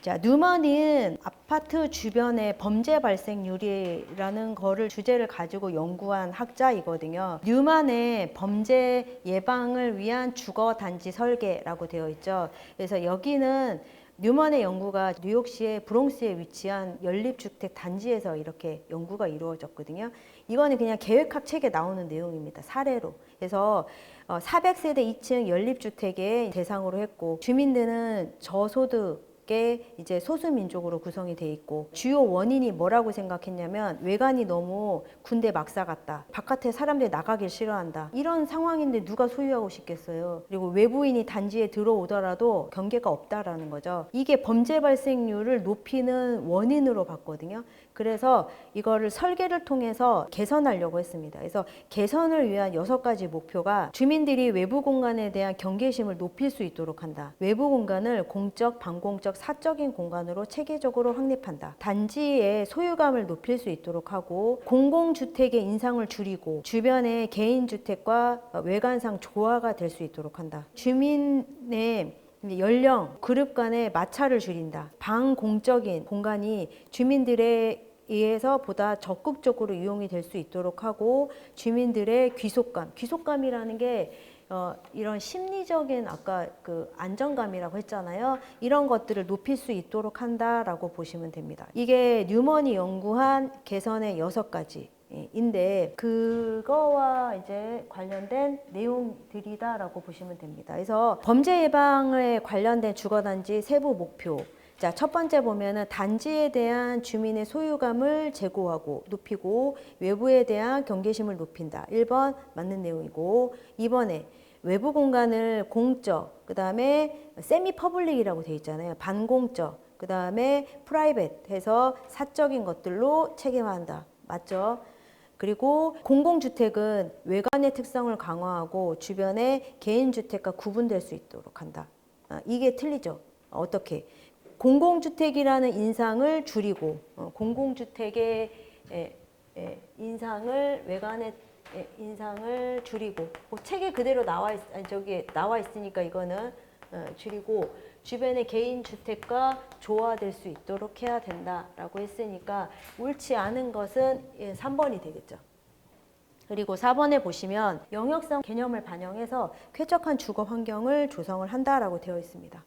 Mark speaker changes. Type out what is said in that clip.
Speaker 1: 자, 뉴먼은 아파트 주변의 범죄 발생률이라는 거를 주제를 가지고 연구한 학자이거든요. 뉴만의 범죄 예방을 위한 주거 단지 설계라고 되어 있죠. 그래서 여기는 뉴먼의 연구가 뉴욕시의 브롱스에 위치한 연립주택 단지에서 이렇게 연구가 이루어졌거든요. 이거는 그냥 계획학 책에 나오는 내용입니다. 사례로. 그래서 어, 400세대 2층 연립주택에 대상으로 했고 주민들은 저소득 게 이제 소수 민족으로 구성이 돼 있고 주요 원인이 뭐라고 생각했냐면 외관이 너무 군대 막사 같다. 바깥에 사람들이 나가길 싫어한다. 이런 상황인데 누가 소유하고 싶겠어요. 그리고 외부인이 단지에 들어오더라도 경계가 없다라는 거죠. 이게 범죄 발생률을 높이는 원인으로 봤거든요. 그래서 이거를 설계를 통해서 개선하려고 했습니다. 그래서 개선을 위한 여섯 가지 목표가 주민들이 외부 공간에 대한 경계심을 높일 수 있도록 한다. 외부 공간을 공적, 반공적, 사적인 공간으로 체계적으로 확립한다. 단지의 소유감을 높일 수 있도록 하고 공공주택의 인상을 줄이고 주변의 개인주택과 외관상 조화가 될 수 있도록 한다. 주민의 연령, 그룹 간의 마찰을 줄인다. 방공적인 공간이 주민들의 의해서 보다 적극적으로 이용이 될 수 있도록 하고 주민들의 귀속감, 귀속감이라는 게 어, 이런 심리적인 아까 그 안정감이라고 했잖아요. 이런 것들을 높일 수 있도록 한다라고 보시면 됩니다. 이게 뉴먼이 연구한 개선의 여섯 가지. 인데 그거와 이제 관련된 내용들이다라고 보시면 됩니다. 그래서 범죄 예방에 관련된 주거단지 세부 목표 자, 첫 번째 보면은 단지에 대한 주민의 소유감을 제고하고 높이고 외부에 대한 경계심을 높인다. 1번 맞는 내용이고 2번에 외부 공간을 공적, 그다음에 세미 퍼블릭이라고 돼 있잖아요. 반공적, 그다음에 프라이빗 해서 사적인 것들로 책임한다. 맞죠? 그리고 공공주택은 외관의 특성을 강화하고 주변의 개인주택과 구분될 수 있도록 한다. 아, 이게 틀리죠. 어떻게? 공공주택이라는 인상을 줄이고 어, 공공주택의 인상을 외관의 에, 인상을 줄이고 뭐 책에 그대로 나와 있, 아니, 저기 나와 있으니까 이거는 어, 줄이고 주변의 개인 주택과 조화될 수 있도록 해야 된다라고 했으니까 옳지 않은 것은 예, 3번이 되겠죠. 그리고 4번에 보시면 영역성 개념을 반영해서 쾌적한 주거 환경을 조성을 한다라고 되어 있습니다.